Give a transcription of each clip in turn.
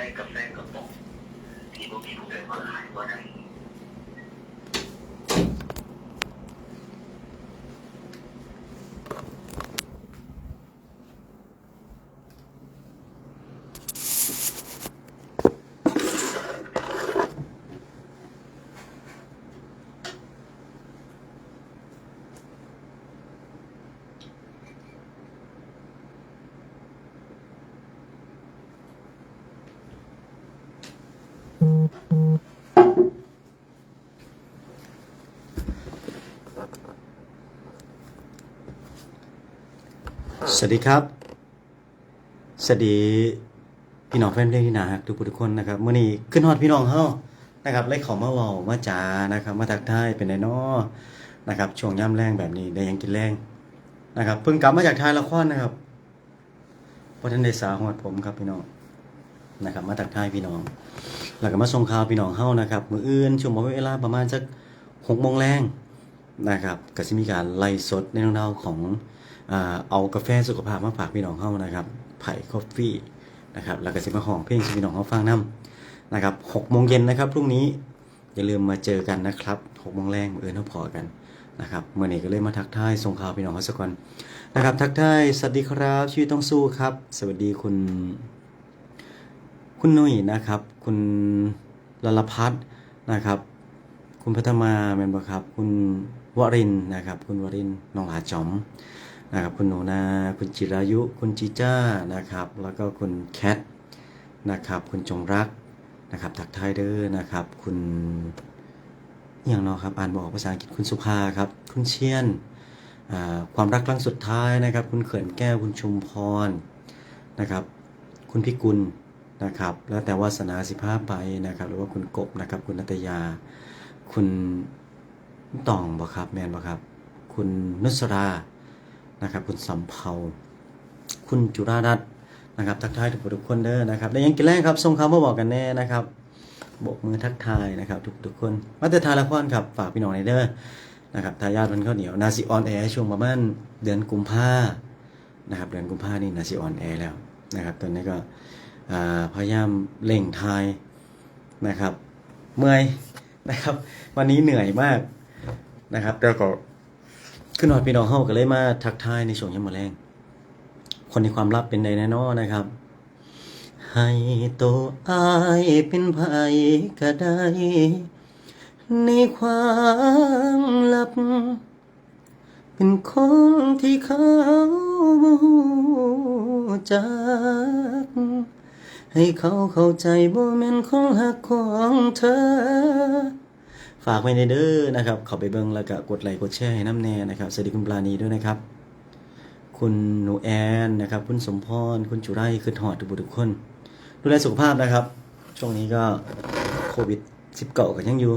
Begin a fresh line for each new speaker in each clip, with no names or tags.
ายกับแฟกระป๋องที่พวกพี่ผู้ใดมาขายว่าได้
สวัสดีครับ สวัสดีพี่น้องแฟนเพลงที่นารักทุกผู้ทุกคนนะครับเมื่อนี้ขึ้นฮอดพี่น้องเฮานะครับไล่เขามาเว้ามาจานะครับ มาทักทายเป็นไดน้อนะครับช่วงย่ำแรงแบบนี้ได้ยังกินแรงนะครับเพิ่งกลับมาจากถ่ายละครนะครับเพราะท่านได้สาหอดผมครับพี่น้องนะครับ มาทักทายพี่น้องแล้วก็มาส่งข่าวพี่น้องเฮานะครับมืออื่นช่วงเวลาประมาณสักหกโมงแรงนะครับก็จะมีการไล่สดในเรื่องราของ เอากาแฟสุขภาพมาฝากพี่น้องเฮานะครับ ไผ่คอฟฟี่นะครับแล้วก็สิมาห้องเพลงให้พี่น้องเฮาฟังนํนะครับ6โมงเย็นนะครับพรุ่งนี้อย่าลืมมาเจอกันนะครับ6โมงแรงมื้ออื่นเฮาพอกันนะครับเมื่อนี้ก็เลยมาทักทายส่งข่าวพี่น้องเฮาสักก่อนนะครับ ทักทายสวัสดีครับชีวิตต้องสู้ครับ สวัสดีคุณ คุณนุ้ยนะครับ คุณลลพัฒนะครับ คุณพัฒมาแมนบครับ คุณวรินนะครับ คุณวรินน้องหลาจอม นะครับคุณหนูนาคุณจิรายุ คุณจีจ้านะครับ แล้วก็คุณแคทนะครับคุณจงรักนะครับทักทายเด้อนะครับ คุณอย่างเนอครับอ่านบอกภาษาอังกฤษคุณสุภาครับ คุณเชียนความรักครั้งสุดท้ายนะครับ คุณเขื่อนแก้วคุณชุมพรนะครับ คุณพิกุลนะครับ แล้วแต่วาสนาสิภาพไปนะครับ หรือว่าคุณกบนะครับ คุณนัตยา คุณต่องบ่ครับแมนบ่ครับ คุณนุสรา นะครับ คุณสำเภาคุณจุรารัตน์นะครับ ทักทายทุกทุกคนเด้อนะครับและยังกินแรกครับส่งคำมาบอกกันแน่นะครับโบกมือทักทายนะครับ ทุกทุกคนมาแต่ทายละครครับฝากพี่น้องในเด้อนะครับทายาทมันข้าวเหนียวนาซีออนแอร์ช่วงประมาณเดือนกุมภานะครับเดือนกุมภานี่นาซีออนแอร์แล้วนะครับตอนนี้ก็อ่าพยายามเร่งทายนะครับ เมื่อยนะครับ วันนี้เหนื่อยมากนะครับแล้วก็ ขึ้นหอดพี่น้องเฮาก็เลยมาทักทายในช่วงยามมื้อแรงคนในความลับเป็นใดแน่นอนนะครับ ให้โตวอายเป็นไผก็ได้ในความลับ เป็นคนที่เขาบูจัก ให้เขาเข้าใจบ่แม่นของหักของเธอ ฝากไว้ในเด้อนะครับเข้าไปเบิ่งแล้วก็กดไลค์กดแชร์ให้น้ำแน่นะครับสวัสดีคุณปลาณีด้วยนะครับ คุณหนูแอนนะครับ คุณสมพรคุณจุไรคือถอดทุกบุทุกคน ดูแลสุขภาพนะครับ ช่วงนี้ก็โควิด19ก็ยังอยู่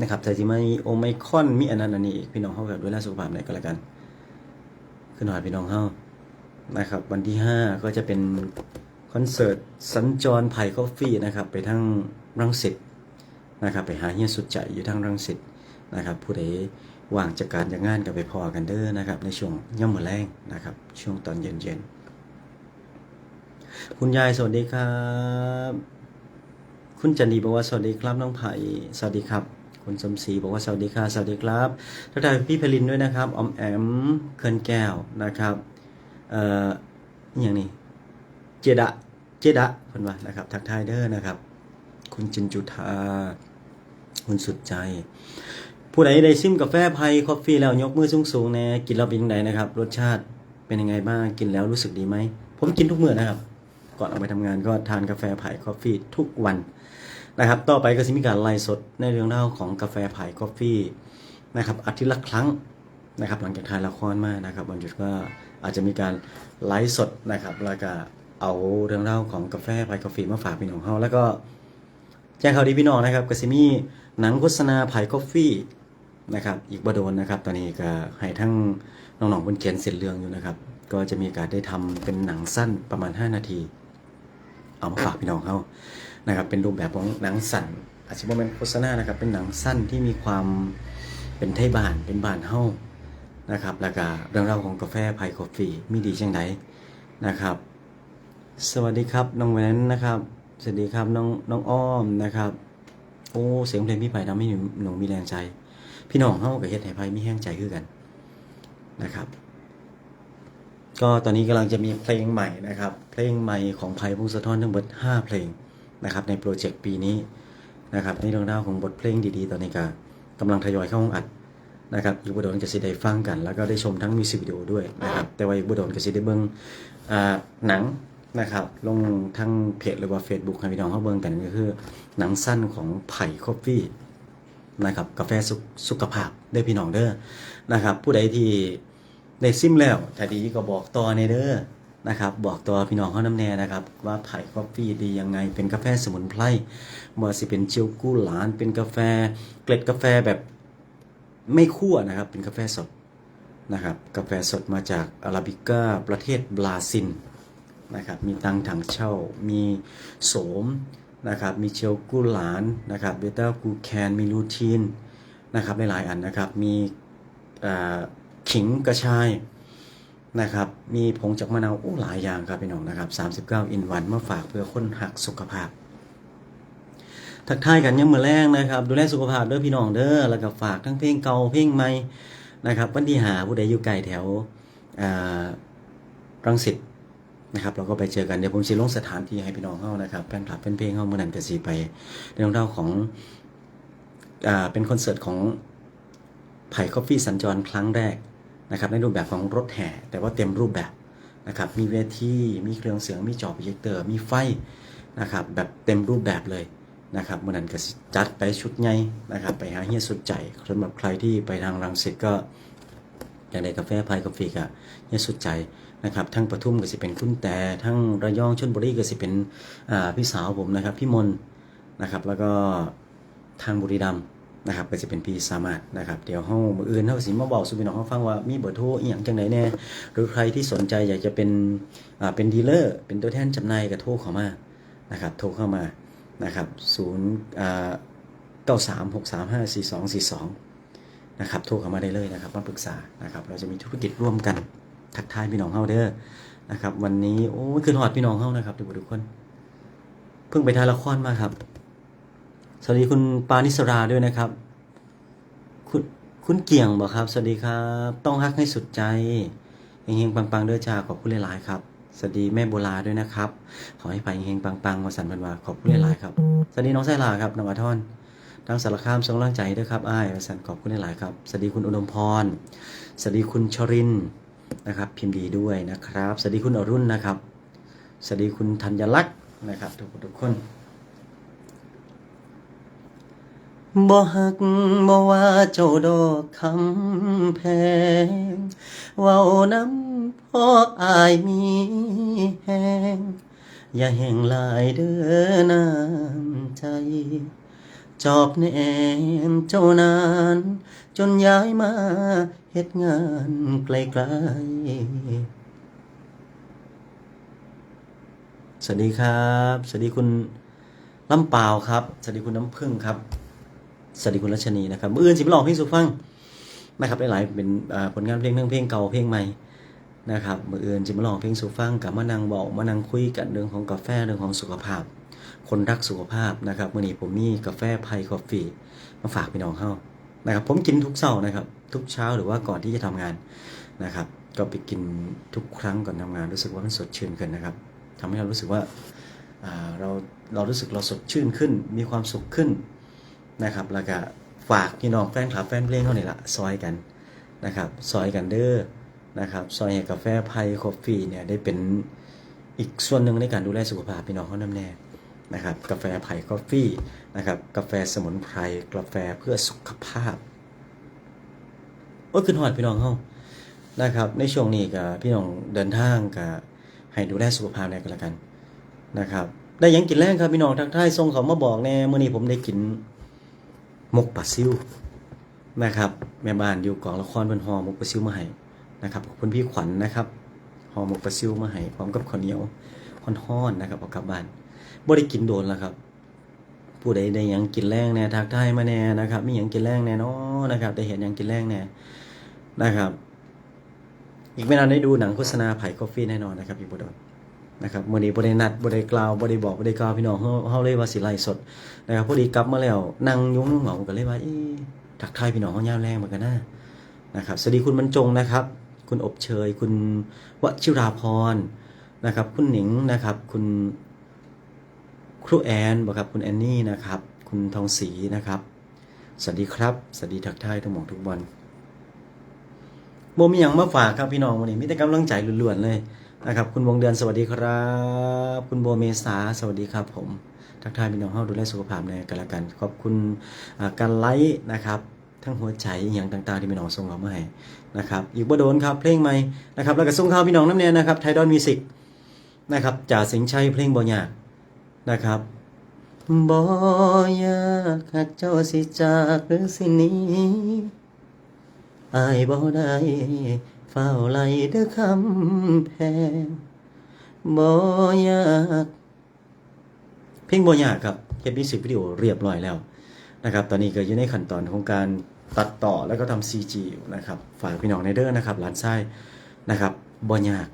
นะครับแต่ที่ไม่โอไมคอนมีอันนั้นอันนี้อีกพี่น้องเฮากับดูแลสุขภาพหน่อยก็แล้วกันคือหน่อยพี่น้องเฮานะครับ วันที่5ก็จะเป็นคอนเสิร์ตสัญจรไผ่คอฟฟี่นะครับ ไปทั้งรังสิต นะครับไปหาเฮียสุดใจอยู่ทางรังสิตนะครับผู้ใดว่างจากการจากงานก็ไปพอกันเด้อนะครับในช่วงย่ำมือแรงนะครับ ช่วงตอนเย็นๆ คุณยายสวัสดีครับ คุณจันดีบอกว่าสวัสดีครับน้องไผ่สวัสดีครับ คุณสมศรีบอกว่าสวัสดีค่ะสวัสดีครับทักทายพี่เพลินด้วยนะครับอมแอมเคินแก้วนะครับเอ่ออย่างนี้เจดะเจดะเพิ่นว่านะครับ ทักทายเด้อนะครับ คุณจินจุธา คุณสุดใจ ผู้ใดได้ซิมกาแฟไพคอฟฟี่แล้วยกมือสูงสูงๆแน่กินแล้วเป็นยังไงนะครับ รสชาติเป็นยังไงบ้างกินแล้วรู้สึกดีไหม ผมกินทุกมื้อนะครับ ก่อนออกไปทำงานก็ทานกาแฟไผ่คอฟฟี่ทุกวันนะครับ ต่อไปก็จะมีการไลฟ์สดในเรื่องเล่าของกาแฟไผ่คอฟฟี่นะครับอาทิตย์ละครั้งนะครับหลังจากถ่ายละครมานะครับวันหยุดก็อาจจะมีการไลฟ์สดนะครับแล้วก็เอาเรื่องเล่าของกาแฟไผ่คอฟฟี่มาฝากพี่น้องเฮาแล้วก็แจ้งข่าวดีพี่น้องนะครับกสิมี หนังโฆษณาไผ่กาแฟนะครับ อีกบโดนนะครับตอนนี้ก็ให้ทั้งน้องๆคนเขียนเสร็จเรื่องอยู่นะครับ ก็จะมีการได้ทำเป็นหนังสั้นประมาณ 5 นาที เอามาฝากพี่น้องเขานะครับ เป็นรูปแบบของหนังสั้นอาจจะไม่เป็นโฆษณานะครับ เป็นหนังสั้นที่มีความเป็นไทยบ้านเป็นบ้านเฮานะครับ แล้วก็เรื่องราวของกาแฟไผ่กาแฟมีดีจังไดนะครับ สวัสดีครับน้องแวนนะครับสวัสดีครับน้องน้องอ้อมนะครับ โอ้เสียงเพลงพี่ไผ่ทำให้หนูมีแรงใจ พี่น้องเฮากับเฮ็ดให้ไผ่มีแห้งใจคือกันนะครับ ก็ตอนนี้กำลังจะมีเพลงใหม่นะครับ เพลงใหม่ของไผ่พงศธรทั้งหมด5เพลงนะครับ ในโปรเจกต์ปีนี้นะครับในเรื่องราวของบทเพลงดีๆ ตอนนี้ก็กำลังทยอยเข้าห้องอัดนะครับอยู่บุดรก็สิได้ฟังกัน แล้วก็ได้ชมทั้งมิวสิกวิดีโอด้วยนะครับแต่ว่าอยู่บุดรก็สิได้เบิ่งอ่าหนัง นะครับ ลงทั้งเพจหรือว่า Facebook ให้พี่น้องเขาเบิ่งกันก็คือ หนังสั้นของไผ่คอฟฟี่นะครับ กาแฟสุสุขภาพเด้พี่น้องเด้อนะครับ ผู้ใดที่ได้ซิมแล้วถ้าดีก็บอกต่อในเด้อนะครับ บอกต่อพี่น้องเขาน้ำแน่นะครับ ว่าไผ่คอฟฟี่ดียังไง เป็นกาแฟสมุนไพรบ่ว่าสิเป็นเจียวกู้หลาน เป็นกาแฟเกล็ดกาแฟแบบไม่คั่วนะครับ เป็นกาแฟสดนะครับ กาแฟสดมาจากอาราบิก้าประเทศบราซิล นะครับมีตังถังเช่า มีโสมนะครับมีเชลกูหลานนะครับเบต้ากูแคนมีลูทีนนะครับหลายๆอันนะครับมีขิงกระชายนะครับมีผงจากมะนาวโอ้หลายอย่างครับพี่น้องนะครับ39อินวันมาฝากเพื่อคนหักสุขภาพ ทักทายกันยังมือแรงนะครับ ดูแลสุขภาพเด้อพี่น้องเด้อแล้วก็ฝากทั้งเพลงเก่าเพลงใหม่นะครับวันที่หาผู้ใดอยู่ไกลแถวรังสิต นะครับเราก็ไปเจอกันเดี๋ยวผมสิลงสถานที่ให้พี่น้องเฮานะครับแฟนคลับเป็นเพลงเฮาเมื่อนั้นก็สิไปในเรื่องราของอ่าเป็นคอนเสิร์ตของไผ่คอฟฟี่สัญจรครั้งแรกนะครับในรูปแบบของรถแห่ แต่ว่าเต็มรูปแบบนะครับมีเวทีมีเครื่องเสียงมีจอโปรเจคเตอร์มีไฟนะครับแบบเต็มรูปแบบเลยนะครับเมื่อนั้นก็จัดไปชุดใหญ่นะครับไปหาเฮียสุดใจสำหรับใครที่ไปทางรังสิตก็อย่างในกาแฟพายกาแฟกะเนี่ยสุดใจ นะครับทั้งปทุมก็สิเป็นคุณแต่ทั้งระยองชลบุรีก็สิเป็นพี่สาวผมนะครับพี่มนนะครับแล้วก็ทางบุรีรัมย์นะครับก็จะเป็นพี่สามารถนะครับเดี๋ยวเฮามื้ออื่นเฮาสิมาบอกสู่พี่น้องเฮาฟังว่ามีเบอร์โทรอีหยังจังไดแน่หรือใครที่สนใจอยากจะเป็นอ่าเป็นดีลเลอร์เป็นตัวแทนจำหน่ายก็โทรเข้ามานะครับโทรเข้ามานะครับ0อ่า9363544242นะครับโทรเข้ามาได้เลยนะครับมาปรึกษานะครับเราจะมีธุรกิจร่วมกัน ทักทายพี่น้องเฮาเด้อนะครับ วันนี้โอ้คืนหอดพี่น้องเฮานะครับทุกคนทุกคน เพิ่งไปถ่ายละครมาครับ สวัสดีคุณปานิสราด้วยนะครับ คุณคุณเกี่ยงบอกครับ สวัสดีครับ ต้องฮักให้สุดใจเฮงๆปังๆเด้อจ้าขอบคุณหลายๆครับสวัสดีแม่โบลาด้วยนะครับ ขอให้ไปเฮงๆปังๆมาสันพันวาขอบคุณหลายๆครับ สวัสดีน้องไซลาครับน้องอาทอนทางสารคามส่งกำลังใจด้วยครับอ้ายประสันขอบคุณหลายๆครับ สวัสดีคุณอุดมพร สวัสดีคุณชรินทร์ นะครับ พิมพ์ดีด้วยนะครับ สวัสดีคุณอรุณนะครับ สวัสดีคุณธัญลักษณ์นะครับ ทุกทุกคนบ่หักบ่ว่าเจ้าดอกคำแพง เว้าน้ำพ่ออายมีแหงอย่าแห่งลายเด้อน้ำใจ จอบแนมเจ้านาน จนย้ายมาเฮ็ดงานไกลๆ สวัสดีครับ สวัสดีคุณลำเปล่าครับ สวัสดีคุณน้ำพึ่งครับ สวัสดีคุณรัชนีนะครับมืออื่นสิมาลองเพลงสุฟังนะครับหลายๆเป็นผลงานเพลงเรื่องเพลงเก่าเพลงใหม่นะครับมืออื่นสิมาลองเพลงสุฟังกับมานังเบามานังคุยกันเรื่องของกาแฟเรื่องของสุขภาพ คนรักสุขภาพนะครับมื่อนี้ผมมีกาแฟไพคอฟฟี่มาฝากพี่น้องเฮา นะครับ ผมกินทุกเช้านะครับ ทุกเช้าหรือว่าก่อนที่จะทำงานนะครับ ก็ไปกินทุกครั้งก่อนทำงาน รู้สึกว่ามันสดชื่นขึ้นนะครับทำให้เรารู้สึกว่าเราเรารู้สึกเราสดชื่นขึ้น มีความสุขขึ้นนะครับ แล้วก็ฝากพี่น้องแฟนคลับแฟนเพลงเขาเนี่ยละซอยกันนะครับซอยกันเด้อนะครับซอยให้กาแฟไพคอฟฟี่เนี่ยได้เป็นอีกส่วนหนึ่งในการดูแลสุขภาพพี่น้องเขานำแน่ นะครับกาแฟไผ่กาแฟนะครับกาแฟสมุนไพรกาแฟเพื่อสุขภาพโอ้ยขึ้นหอดพี่น้องเฮานะครับ ในช่วงนี้กับพี่น้องเดินทางกับให้ดูแลสุขภาพแน่กันละกันนะครับ ได้ยังกินแรงครับพี่น้องทักทายส่งเขามาบอกแน่เมื่อนี้ผมได้กินมกปลาซิวนะครับแม่บ้านอยู่กองละครเพิ่นห่อมกปลาซิวมาให้นะครับขอบคุณพี่ขวัญนะครับห่อมกปลาซิวมาให้พร้อมกับข้าวเหนียวฮ้อนๆนะครับเอากลับบ้าน บ่ได้กินโดนแล้วครับ ผู้ใดได้ยังกินแรงแน่ทักทายมาแน่นะครับมีหยังกินแรงแน่นาะนะครับได้เห็นยังกินแรงแน่นะครับ อีกไม่นานได้ดูหนังโฆษณาไผ่กาแฟแน่นอนนะครับพี่บุดรนะครับมื้อนี้บ่ได้นัดบ่ได้กล่าวบ่ได้บอกบ่ได้กล่าวพี่น้องเฮาเฮาเลยว่าสิไลฟ์สดนะครับพอดีกลับมาแล้วนั่งยุ้งเหงาๆก็เลยว่าอ๊ะทักทายพี่น้องเฮาย่ามแรงเหมือนกันนะนะครับสวัสดีคุณบรรจงนะครับ คุณอบเชย คุณวชิราพรนะครับ คุณหนิงนะครับ คุณ ครูแอนบอกครับคุณแอนนี่นะครับ คุณทองศรีนะครับ สวัสดีครับ สวัสดีทักทายทุกหมองทุกวันโมมีอย่างมาฝากครับพี่น้องวันนี้มีแต่กำลังใจล้วนๆเลยนะครับ คุณวงเดือนสวัสดีครับ คุณโบเมษาสวัสดีครับ ผมทักทายพี่น้องเฮาดูแลสุขภาพในกันละกัน ขอบคุณการไลค์นะครับทั้งหัวใจอหย่างต่างๆที่พี่น้องส่งเข้ามาให้นะครับอีกบ่โดนครับเพลงใหม่นะครับแล้วก็ส่งข่าพี่น้องน้ำเนียนะครับไทดอนมิวสิกนะครับจ่าสิงชัยเพลงบ่ยาก นะครับบ่อยากหากเจ้าสิจากหรือสินี้อายบ่ได้เฝ้าไล่เด้อคำแพงบ่อยากเพลงบ่ยากครับเฮ็ดมิวสิกวิดีโอเรียบร้อยแล้วนะครับ ตอนนี้ก็อยู่ในขั้นตอนของการตัดต่อแล้วก็ทำ CG อยู่นะครับฝากพี่น้องในเด้อนะครับหลานไส้นะครับบ่ยาก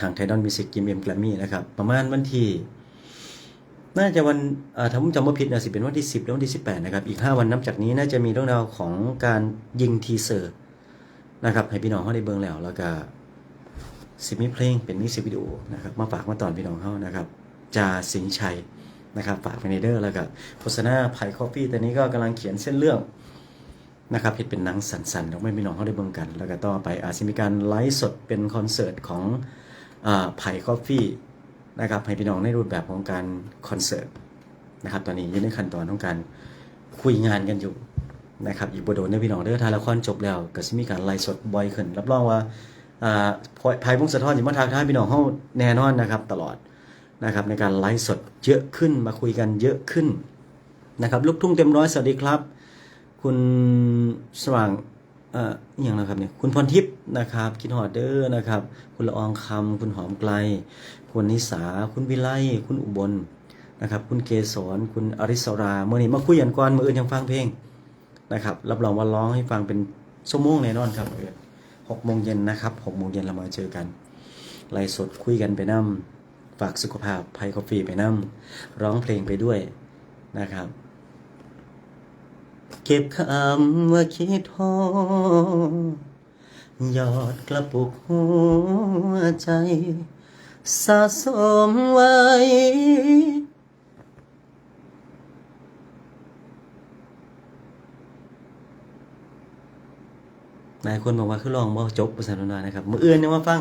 ทาง Tidal Music กิมเอ็มแกรมมี่นะครับ ประมาณวันที่ น่าจะวันถ้าผมจำไม่ผิดนะสิเป็นวันที่10หรือวันที่ 18นะครับอีก 5 วันนับจากนี้น่าจะมีเรื่องราวของการยิงทีเซอร์นะครับให้พี่น้องเขาได้เบิ่งแล้วแล้วก็สิมีเพลงเป็นมิวสิกวิดีโอนะครับมาฝากมาตอนพี่น้องเขานะครับจาสิงชัยนะครับฝากไปในเดอร์แล้วก็โฆษณาไผ่คอฟฟี่ตอนนี้ก็กำลังเขียนเส้นเรื่องนะครับเห็นเป็นหนังสันๆของไม่พี่น้องเขาได้เบิ่งกัน แล้วก็ต่อไปอาจจะมีการไลฟ์สดเป็นคอนเสิร์ตของไผ่คอฟฟี่ นะครับให้พี่น้องในรูปแบบของการคอนเสิร์ตนะครับตอนนี้อยู่ในขั้นตอนของการคุยงานกันอยู่นะครับอีกบโดนในพี่น้องเด้อทายละครจบแล้วก็จะมีการไลฟ์สดบ่อยขึ้นรับรองว่าอ่าไผ่พงศธรจะมาทักทายพี่น้องเขาแน่นอนนะครับตลอดนะครับในการไลฟ์สดเยอะขึ้นมาคุยกันเยอะขึ้นนะครับลูกทุ่งเต็มร้อยสวัสดีครับ คุณสว่าง อ่ออย่างนะครับเนี่ยคุณพรทิพย์นะครับคิดฮอดเดอร์นะครับ คุณละอองคำคุณหอมไกล คุณนิสา คุณวิไลคุณอุบลนะครับ คุณเกษรคุณอริสราเมื่อนี้มาคุยกันก่อนมืออื่นยังฟังเพลงนะครับ รับรองว่าร้องให้ฟังเป็นชั่วโมงแน่นอนครับหกโมงเย็นนะครับหกโมงเย็นเรามาเจอกันไลฟ์สดคุยกันไปน้ำฝากสุขภาพไพคอฟฟี่ไปนั่ร้องเพลงไปด้วยนะครับ เก็บคำว่าคิดทอยอดกระปุกหัวใจ สะสมไว้ หลายคนบอกว่าคือลองบ่จบภาษาโนนานะครับ มืออื่นยังมาฟัง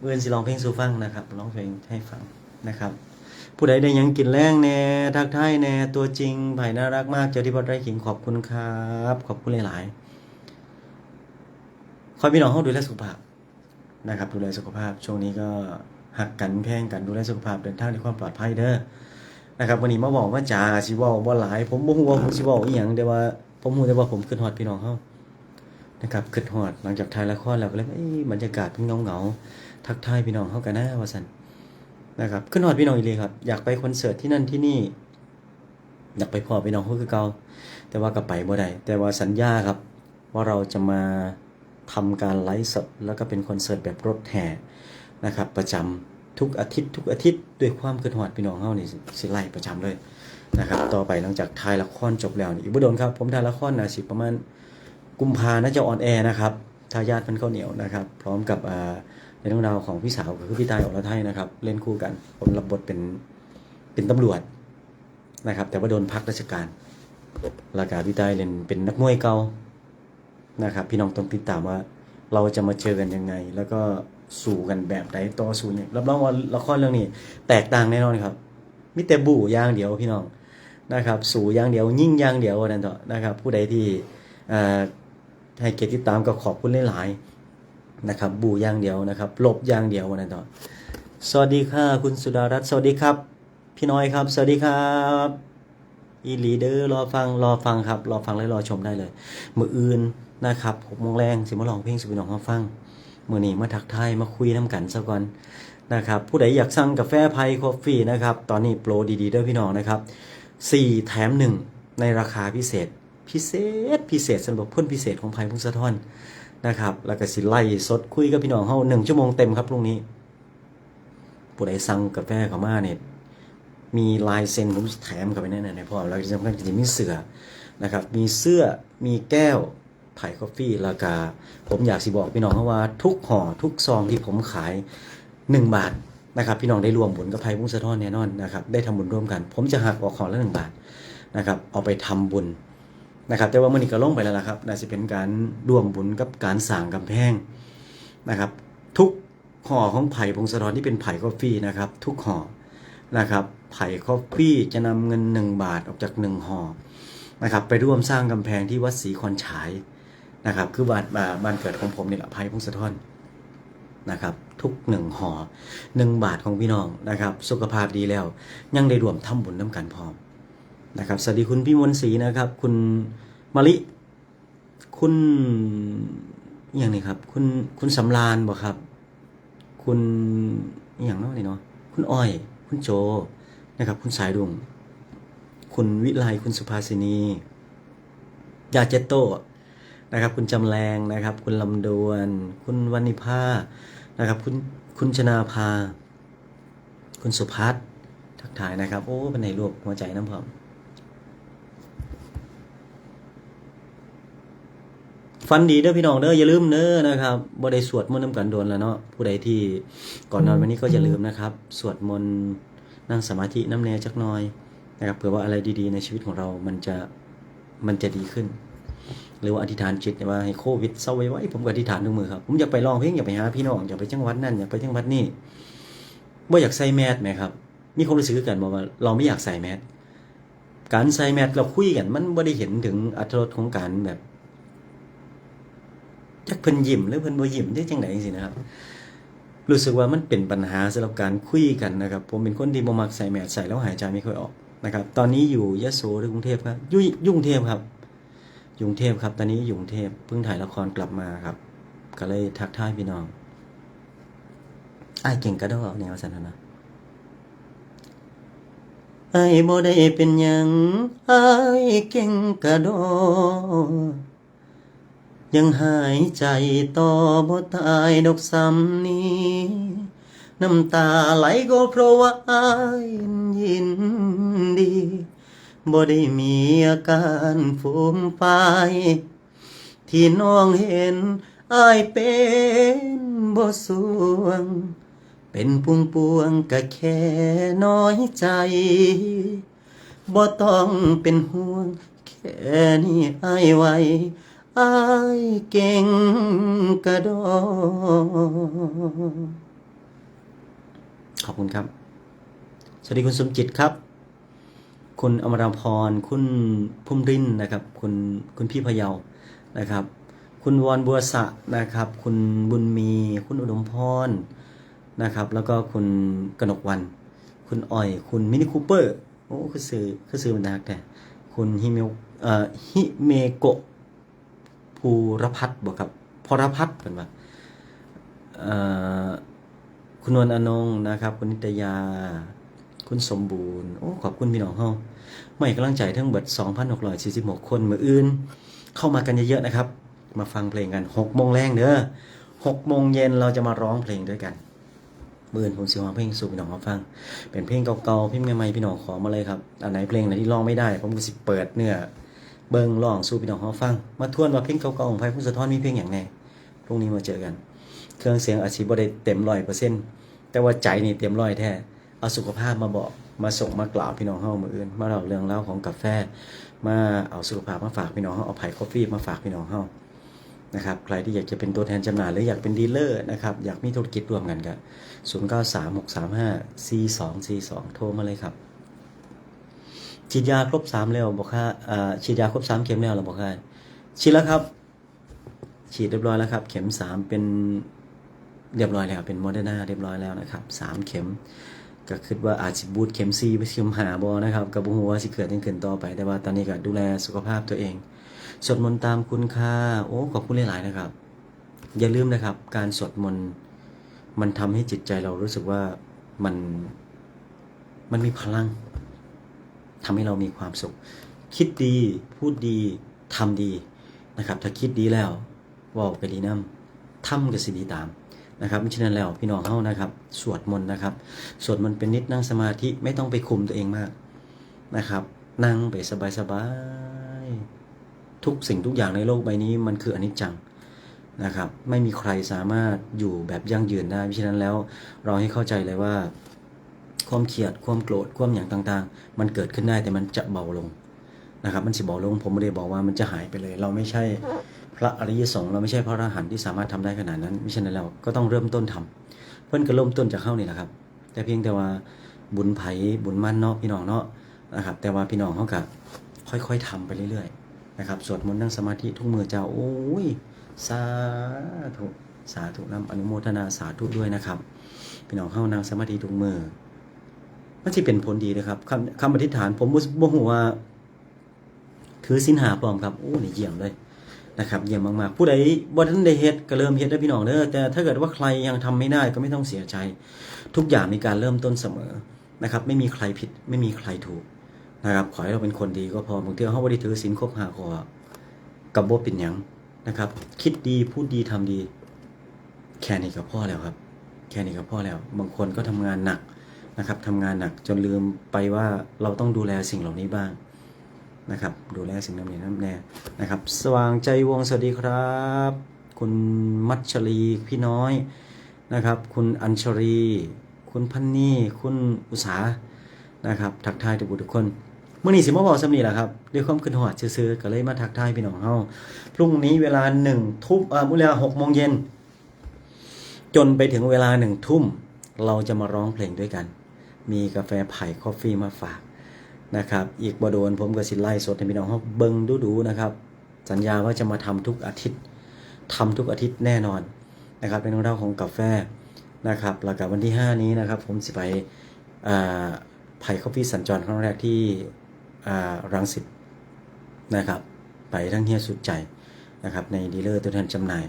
มืออื่นสิลองเพลงสู่ฟังนะครับร้องเพลงให้ฟังนะครับ ผู้ใดได้ยังกินแรงแน่ทักทายแน่ตัวจริงไผ่น่ารักมากเจอที่บอดไร่ขิงขอบคุณครับ ขอบคุณหลาย ๆ คอยพี่น้องเขาดูแลสุขภาพนะครับ ดูแลสุขภาพ ช่วงนี้ก็หักกันแพงกันดูแลสุขภาพเดินทางด้วยความปลอดภัยเด้อนะครับวันนี้มาบอกว่าจ่าสิวาบ่หลาย ผมบ่ฮู้ว่าผมสิวาอีหยังแต่ว่าผมฮู้แต่ว่าผมขึ้นฮอดพี่น้องเฮานะครับขึ้นฮอดหลังจากถ่ายละครแล้วก็เลยบรรยากาศเพิ่งเงาๆทักทายพี่น้องเขากันนะว่าสัน นะครับขึ้นฮอดพี่น้องอีเลยครับ อยากไปคอนเสิร์ตที่นั่นที่นี่ อยากไปพ่อพี่น้องเขาคือเก่าแต่ว่าก็ไปบ่ได้แต่ว่าสัญญาครับ ว่าเราจะมาทำการไลฟ์สดแล้วก็เป็นคอนเสิร์ตแบบรถแห่นะครับ ประจำทุกอาทิตย์ทุกอาทิตย์ด้วยความขึ้นฮอดพี่น้องเขานี่สิไล่ประจำเลยนะครับ ต่อไปหลังจากถ่ายละครจบแล้วนี่อีกบ่โดนครับ ผมถ่ายละครนะสิประมาณกุมภาน่าจะออนแอร์นะครับทายาทพันข้าวเหนียวนะครับ พร้อมกับอ่า ในเรื่องราวของพี่สาวคือพี่ตายอรไทยนะครับ เล่นคู่กัน ผมรับบทเป็นเป็นตำรวจนะครับ แต่ว่าโดนพักราชการล้วก็พี่ตายเล่นเป็นนักมวยเก่านะครับ พี่น้องต้องติดตามว่า เราจะมาเจอกันยังไง แล้วก็สู่กันแบบใดต่อสู้เนี่ยรับรองว่าละครเรื่องนี้ แตกต่างแน่นอนครับมิแต่บู่ย่างเดียวพี่น้องนะครับ สู่ย่างเดียว ยิ่งย่างเดียวนั่นเถอะนะครับ ผู้ใดที่ให้เกียรติติดตามก็ขอบคุณหลายๆ นะครับ บูอย่างเดียวนะครับ ลบอย่างเดียววันนั้ต่อสวัสดีค่ะ คุณสุดารัตน์สวัสดีครับ พี่น้อยครับ สวัสดีครับอีลีเดอร์รอฟังรอฟังครับ รอฟังและรอชมได้เลย มืออื่นนะครับหกโมงแรงสิมาลองเพลงสุบินองมาฟังมือนี้มาทักทายมาคุยน้ำกันซะก่อนนะครับ ผู้ใดอยากสั่งกาแฟไพคอฟฟี่นะครับ ตอนนี้โปรดีๆเด้อพี่น้องนะครับสี่แถมหนึ่งในราคาพิเศษ พิเศษพิเศษสำหรับเพื่อนพิเศษของไผ่พุ่งศธรน นะครับแล้วก็สิไล่สดคุยกับพี่น้องเฮาหนึ่งชั่วโมงเต็มครับพรุ่งนี้ผู้ใดสั่งกาแฟเข้ามาเนี่ยมีลายเซ็นผมแถมเข้าไปแน่ๆในพร้อแล้วที่สำคัญก็จะมีเสื้อนะครับ มีเสื้อมีแก้วไผ่กาแฟแล้วก็ผมอยากสิบอกพี่น้องเขาว่าทุกห่อทุกซองที่ผมขาย 1 บาทนะครับ พี่น้องได้รวมบุญกับไผ่พุ่งสะท้อนแน่นอนนะครับ ได้ทำบุญร่วมกัน ผมจะหักออกห่อละหนึ่งบาทนะครับ เอาไปทำบุญ นะครับแต่ว่ามื่อนี้ก็ลงไปแล้วล่ะครับน่าจะเป็นการร่วมบุญกับการสร้างกำแพงนะครับ ทุกห่อของไผ่พงศธรที่เป็นไผ่คอฟฟี่นะครับ ทุกห่อนะครับไผ่คอฟฟี่จะนำเงิน 1 บาทออกจาก1ห่อนะครับ ไปร่วมสร้างกำแพงที่วัดศรีคอนฉายนะครับ คือบ้านบ้านเกิดของผมนี่แหละไผ่พงศธรนะครับ ทุกหนึ่งห่อหนึ่งบาทของพี่น้องนะครับ สุขภาพดีแล้ว ยังได้รวมทำบุญน้ำกันพร้อม นะครับสวัสดีคุณพี่มนศรีนะครับ คุณมะลิคุณอย่างนี้ครับ คุณคุณสำรานบอกครับ คุณอย่างเน้อยนี่เนาะคุณอ้อย คุณโจนะครับ คุณสายดวงคุณวิไลคุณสุภาสินียาเจโตนะครับ คุณจำแรงนะครับ คุณลำดวน คุณวันิภานะครับ คุณคุณชนาภา คุณสุพัฒน์ทักทายนะครับ โอ้เป็นในรวบหัวใจน้ำพร้อม ฟันดีเด้อพี่น้องเด้ออย่าลืมเด้อนะครับบ่ได้สวดมนต์นำกันโดนแล้วเนาะผู้ใดที่ก่อนนอนวันนี้ก็อย่าลืมนะครับ สวดมนต์นั่งสมาธิน้ำแน่จักน่อยนะครับเผื่อว่าอะไรดีๆ ในชีวิตของเรามันจะมันจะดีขึ้น หรือว่าอธิษฐานจิตว่าให้โควิดเศร้าไว้ไว้ผมก็อธิษฐานทุกมือครับผมอยากไปร้องเพลงอยากไปหาพี่น้องอยากไปจังหวัดนั่นอยากไปจังหวัดนี่บ่อยากใส่แมสไหมครับมีความรู้สึกกันบอกว่าเราไม่อยากใส่แมสการใส่แมสเราคุยกันมันบ่ได้เห็นถึงอรรถรสของการแบบ จักเพิ่นยิ้มหรือเพิ่นบ่ยิ้มได้จังไดสินะครับ รู้สึกว่ามันเป็นปัญหาสำหรับการคุยกันนะครับ ผมเป็นคนที่บ่มักใส่แมสใส่แล้วหายใจไม่ค่อยออกนะครับ ตอนนี้อยู่ยโสหรือกรุงเทพครับอยู่ยู่งเทพครับยู่กรุงเทพครับ ตอนนี้อยู่กรุงเทพเพิ่งถ่ายละครกลับมาครับ ก็เลยทักทายพี่น้องอ้ายเก่งกระดอกแนวสันทนะไอ้ายบ่ได้เป็นหยังอ้ายเก่งกระดอก ยังหายใจต่อบ่ตายดอกซ้ำนี้ น้ำตาไหลก็เพราะว่าอายยินดีบ่ได้มีอาการฟูมไฟายที่น้องเห็นอายเป็นบ่สวง เป็นพวงปวงก็แค่น้อยใจบ่ต้องเป็นห่วง แค่นี้อายไหว อายเก่งกระโดดขอบคุณครับ สวัสดีคุณสมจิตครับ คุณอมราพร คุณพุ่มรินนะครับ คุณคุณพี่พะเยานะครับ คุณวอนบัวสะนะครับ คุณบุญมี คุณอุดมพรนะครับ แล้วก็คุณกนกวัน คุณอ้อย คุณมินิคูเปอร์ โอ้ คือซื้อคือซื้อมันนักแต่คุณฮิเมเอ่อฮิเมโกะ ภูรพัฒน์บอกครับพรพัฒน์เป็นว่าคุณนวลอนงนะครับ คุณนิตยา คุณสมบูรณ์ โอ้ ขอบคุณพี่น้องเฮาไม่กำลังใจทั้งเบิด 2,646 คนมืออื่น เข้ามากันเยอะๆนะครับ มาฟังเพลงกัน 6 โมงแรงเด้อ6โมงเย็นเราจะมาร้องเพลงด้วยกันมื่อนผมสิร้องเพลงสู่พี่น้องมาฟัง เป็นเพลงเก่าๆพลงใหม่ๆพี่น้องขอมาเลยครับ อันไหนเพลงไหนที่ร้องไม่ได้ ผมก็สิเปิดเนื้อ เบิ่งร้องสู่พี่น้องเขาฟัง มาทวนว่าเพลงเก่าๆของไพ่พุ่งสะท้อนมีเพลงอย่างไงพรุ่งนี้มาเจอกัน เครื่องเสียงอาชีพบ่ได้เต็มร้อยเปอร์เซ็นต์แต่ว่าใจนี่เต็มร้อยแท้เอาสุขภาพมาบอกมาส่งมากล่าวพี่น้องเฮามืออื่น มาเล่าเรื่องเล่าวของกาแฟ มาเอาสุขภาพมาฝากพี่น้องเฮาเอาไผ่คอฟฟี่มาฝากพี่น้องเฮานะครับใครที่อยากจะเป็นตัวแทนจำหน่ายหรืออยากเป็นดีลเลอร์นะครับอยากมีธุรกิจร่วมกันก็0 9 3 6 3 5 4 2 4 2 โทรมาเลยครับ ฉีดยาครบสามแล้วบอกค่ะอ่าฉีดยาครบสามเข็มแล้วเหราบอกค่ะฉีดแล้วครับ ฉีดเรียบร้อยแล้วครับ เข็มสามเป็นเรียบร้อยแล้วเป็นโมเดอร์นาเรียบร้อยแล้วนะครับสามเข็มก็คิดว่าอาจจะบูทเข็มซีไปเข็มหาบอนะครับกับหัวสิเกิดยังเกินต่อไป แต่ว่าตอนนี้ก็ดูแลสุขภาพตัวเองสวดมนต์ตามคุณค่าโอ้ขอบคุณหลายๆนะครับ อย่าลืมนะครับ การสวดมนต์มันทำให้จิตใจเรารู้สึกว่ามันมันมีพลัง ทำให้เรามีความสุข คิดดีพูดดีทำดีนะครับ ถ้าคิดดีแล้วว่าก็ดีน้ำทำก็สิดีตามนะครับมิฉะนั้นแล้วพี่น้องเฮานะครับ สวดมนต์นะครับ สวดมนต์เป็นนิดนั่งสมาธิไม่ต้องไปคุมตัวเองมากนะครับ นั่งไปสบายๆทุกสิ่งทุกอย่างในโลกใบนี้มันคืออนิจจังนะครับ ไม่มีใครสามารถอยู่แบบยั่งยืนได้มิฉะนั้นแล้วเราให้เข้าใจเลยว่า ความเครียดความโกรธความอย่างต่างๆ มันเกิดขึ้นได้แต่มันจะเบาลงนะครับ มันสิเบาลงผมไม่ได้บอกว่ามันจะหายไปเลย เราไม่ใช่พระอริยสงฆ์เราไม่ใช่พระอรหันต์ที่สามารถทำได้ขนาดนั้นไมิฉะนั้นแล้วก็ต้องเริ่มต้นทำเพิ่อนก็เริ่มต้นจากเข้านี่แหละครับ แต่เพียงแต่ว่าบุญไผ่บุญมั่นเนาะพี่น้องเนาะนะครับ แต่ว่าพี่น้องเขาก็ค่อยๆทำไปเรื่อยๆนะครับสวดมนต์นั่งสมาธิทุกมือเจ้าโอ้ยสาธุสาธุนำอนุโมทนาสาธุด้วยนะครับ พี่น้องเข้านั่งสมาธิทุกมือ มันจะเป็นผลดีนะครับคำคำอธิษฐาน ผมบ่บ่ฮู้ว่าถือสินหาปลอมครับโอ้นี่เยี่ยมเลยนะครับเยี่ยมมากๆ ผู้ใดบ่ทันได้เฮ็ดก็เริ่มเฮ็ดได้อพี่น้องเด้อแต่ถ้าเกิดว่าใครยังทำไม่ได้ก็ไม่ต้องเสียใจ ทุกอย่างมีการเริ่มต้นเสมอนะครับ ไม่มีใครผิดไม่มีใครถูกนะครับขอให้เราเป็นคนดีก็พอบางทีเฮาบ่ได้ถือศีลครบหาขอกับบ่เป็นหยังนะครับ คิดดีพูดดีทำดี แค่นี้ก็พอแล้วครับ แค่นี้ก็พอแล้ว บางคนก็ทำงานหนัก นะครับทำงานหนักจนลืมไปว่าเราต้องดูแลสิ่งเหล่านี้บ้างนะครับ ดูแลสิ่งเหล่านี้นั่นแน่นะครับ สว่างใจวงสวัสดีครับ คุณมัชรีพี่น้อยนะครับ คุณอัญชรี คุณพันนี่คุณอุษานะครับ ทักทายทุกทุกคนเมื่อนี้สิมาบอกสำนีแหละครับด้วยความขึ้นหอดซื้อๆก็เลยมาทักทายพี่น้องเฮาพรุ่งนี้เวลาหนึ่งทุ่มเอ่อเวลาหกโมงเย็นจนไปถึงเวลาหนึ่งทุ่ม เราจะมาร้องเพลงด้วยกัน มีกาแฟไผ่คอฟฟี่มาฝากนะครับ อีกบโดนผมกับสิไล่สดให้พี่น้องเขาเบิ้งดูดูๆนะครับ สัญญาว่าจะมาทำทุกอาทิตย์ทำทุกอาทิตย์แน่นอนนะครับเป็นเรื่องราวของกาแฟนะครับแล้วกับวันที่ 5 นี้นะครับ ผมสิไปไผ่คอฟฟี่สัญจรครั้งแรกที่รังสิตนะครับ ไปทั้งเฮียสุดใจนะครับในดีลเลอร์ตัวแทนจำหน่าย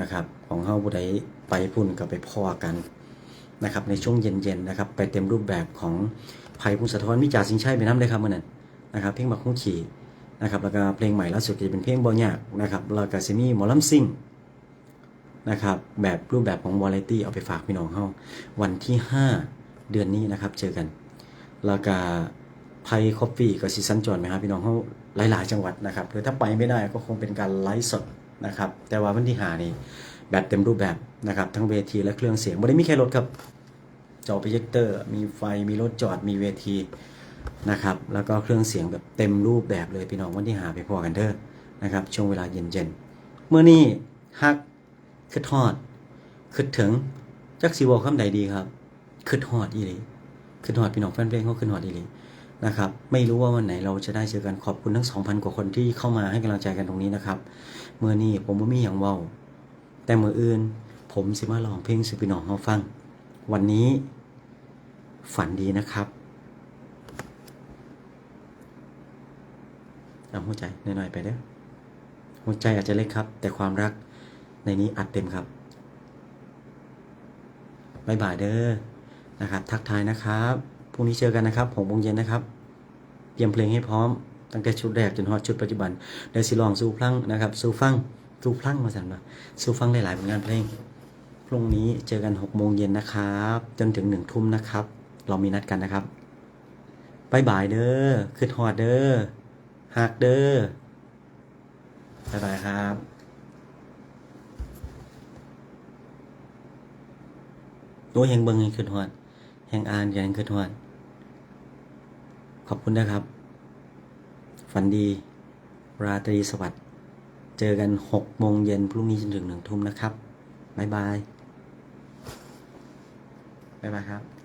นะครับของเฮาผู้ใดไปพุ่นกับไปพ่อกัน นะครับในช่วงเย็นๆนะครับไปเต็มรูปแบบของไผ่พงศธรมิจาสิงชัยไปน้ำเลยครับเมื่อนั้นนะครับเพลงบักฮู้ขี่นะครับแล้วก็เพลงใหม่ล่าสุดจะเป็นเพลงบ่ยากนะครับแล้วก็ซิมีหมอลำซิ่งนะครับแบบรูปแบบของวาไรตี้เอาไปฝากพี่น้องเฮาวันที่ 5 เดือนนี้นะครับเจอกัน แล้วก็ไพคอฟฟี่กับซีซันจอนไหมครับพี่น้องเขาหลายๆจังหวัดนะครับหรือถ้าไปไม่ได้ก็คงเป็นการไลฟ์สดนะครับแต่ว่าวันที่หานี่ แบบเต็มรูปแบบนะครับทั้งเวทีและเครื่องเสียงไม่ได้มีแค่รถครับจอโปรเจคเตอร์ มีไฟมีรถจอดมีเวทีนะครับแล้วก็เครื่องเสียงแบบเต็มรูปแบบเลยพี่น้องวันที่หาไปพอกันเด้อนะครับช่วงเวลาเย็นๆเมื่อนี้ฮักคือทอดคือถึงจักสีบอกคำใดดีครับคือทอดอีหลีขึ้นหอดพี่น้องแฟนเพลงเขาขึ้นหอดอีหลีนะครับไม่รู้ว่าวันไหนเราจะได้เจอกันขอบคุณทั้ง 2,000 กว่าคนที่เข้ามาให้กำลังใจกันตรงนี้นะครับเมื่อนี้ผมบ่มีอย่างว้า แต่เมื่ออื่น ผมสิมาลองเพลงสุพี่น้องเขาฟัง วันนี้ฝันดีนะครับเอาหัวใจหน่อยๆไปเด้อหัวใจอาจจะเล็กครับ แต่ความรักในนี้อัดเต็มครับบายบายเด้อนะครับ ทักทายนะครับพรุ่งนี้เจอกันนะครับหกโมงเย็นนะครับ เตรียมเพลงให้พร้อม ตั้งแต่ชุดแรกจนฮอดชุดปัจจุบันเดี๋ยวสิลองสู้พลังนะครับสู้ฟัง สู้พลังมาสั่นมาสู้ฟังหลายๆผลงานเพลง พรุ่งนี้เจอกันหกโมงเย็นนะครับ จนถึงหนึ่งทุ่มนะครับ เรามีนัดกันนะครับบายบายเด้อขึ้นฮอดเด้อหักเด้อบายบายครับตัวแห่งเบิงให้ขึ้นฮอด แห่งอ่านแห่งขึ้นฮอด ขอบคุณนะครับ ฝันดี ราตรีสวัสดิ์ เจอกันหกโมงเย็นพรุ่งนี้จนถึงหนึ่งทุ่มนะครับ บ๊ายบาย บ๊ายบายครับ